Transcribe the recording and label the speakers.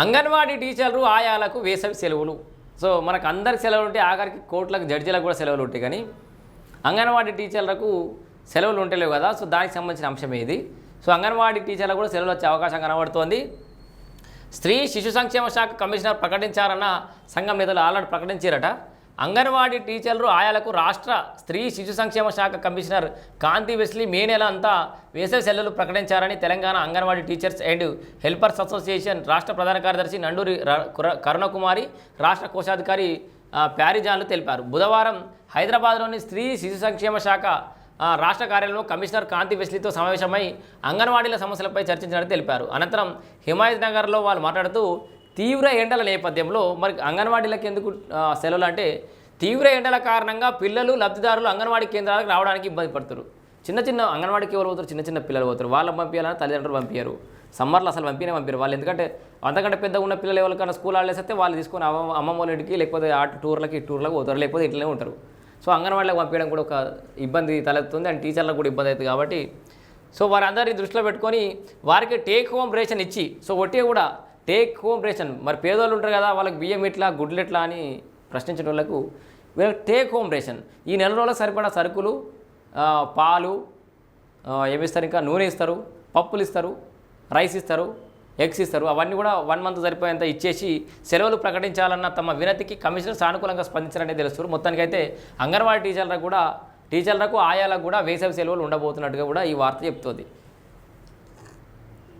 Speaker 1: అంగన్వాడీ టీచర్లు ఆయాలకు వేసవి సెలవులు. సో మనకు అందరికి సెలవులు ఉంటాయి ఆఖరికి కోట్లకు జడ్జీలకు కూడా సెలవులు ఉంటాయి కానీ అంగన్వాడీ టీచర్లకు సెలవులు ఉంటలేవు కదా. సో దానికి సంబంధించిన అంశమే ఇది సో అంగన్వాడీ టీచర్లకు కూడా సెలవులు వచ్చే అవకాశం కనబడుతోంది. స్త్రీ శిశు సంక్షేమ శాఖ కమిషనర్ ప్రకటించారన్న సంఘం నేతలు ఆల్రెడీ ప్రకటించారట. అంగన్వాడీ టీచర్లు ఆయాలకు రాష్ట్ర స్త్రీ శిశు సంక్షేమ శాఖ కమిషనర్ కాంతి వెస్లీ మే నెల అంతా వేసవి సెలవులు ప్రకటించారని Telangana anganwadi teachers and helpers association రాష్ట్ర ప్రధాన కార్యదర్శి నండూరి ర- కరుణకుమారి రాష్ట్ర కోశాధికారి ప్యారిజాన్లు తెలిపారు. బుధవారం హైదరాబాద్లోని స్త్రీ శిశు సంక్షేమ శాఖ రాష్ట్ర కార్యాలయంలో కమిషనర్ కాంతి వెస్లీతో సమావేశమై అంగన్వాడీల సమస్యలపై చర్చించినట్టు తెలిపారు. అనంతరం హిమాయత్ నగర్లో వాళ్ళు మాట్లాడుతూ తీవ్ర ఎండల నేపథ్యంలో మరి అంగన్వాడీలకు ఎందుకు సెలవులు అంటే తీవ్ర ఎండల కారణంగా పిల్లలు లబ్ధిదారులు అంగన్వాడీ కేంద్రాలకు రావడానికి ఇబ్బంది పడుతారు. చిన్న చిన్న అంగన్వాడీకి ఎవరు పోతారు? చిన్న చిన్న పిల్లలు పోతారు. వాళ్ళని పంపించాలని తల్లిదండ్రులు పంపించారు. సమ్మర్లో అసలు పంపినే పంపారు. వాళ్ళు ఎందుకంటే అంతకంటే పెద్ద ఉన్న పిల్లలు ఎవరికైనా స్కూల్ ఆడలేస్తే వాళ్ళు తీసుకొని అమ్మ అమ్మమ్మ వాళ్ళ ఇంటికి లేకపోతే ఆ టూర్లకి టూర్లకు పోతారు. లేకపోతే ఇంట్లోనే ఉంటారు. సో అంగన్వాడీలకు పంపించడం కూడా ఒక ఇబ్బంది తలెత్తుంది అండ్ టీచర్లకు కూడా ఇబ్బంది అవుతుంది కాబట్టి సో వారందరినీ దృష్టిలో పెట్టుకొని వారికి టేక్ హోమ్ రేషన్ ఇచ్చి సో ఒట్టిగా కూడా టేక్ హోమ్ రేషన్. మరి పేదోళ్ళు ఉంటారు కదా వాళ్ళకి బియ్యం ఎట్లా గుడ్లు ఎట్లా అని ప్రశ్నించిన వాళ్ళకు వీళ్ళకి టేక్ హోమ్ రేషన్. ఈ నెల రోజులకు సరిపడా సరుకులు పాలు ఏమిస్తారు ఇంకా? నూనె ఇస్తారు పప్పులు ఇస్తారు రైస్ ఇస్తారు ఎగ్స్ ఇస్తారు. అవన్నీ కూడా వన్ మంత్ సరిపోయేంత ఇచ్చేసి సెలవులు ప్రకటించాలన్న తమ వినతికి కమిషనర్ సానుకూలంగా స్పందించారని తెలుస్తారు మొత్తానికైతే అంగన్వాడీ టీచర్లకు కూడా టీచర్లకు ఆయాలకు కూడా వేసవి సెలవులు ఉండబోతున్నట్టుగా కూడా ఈ వార్త చెప్తోంది.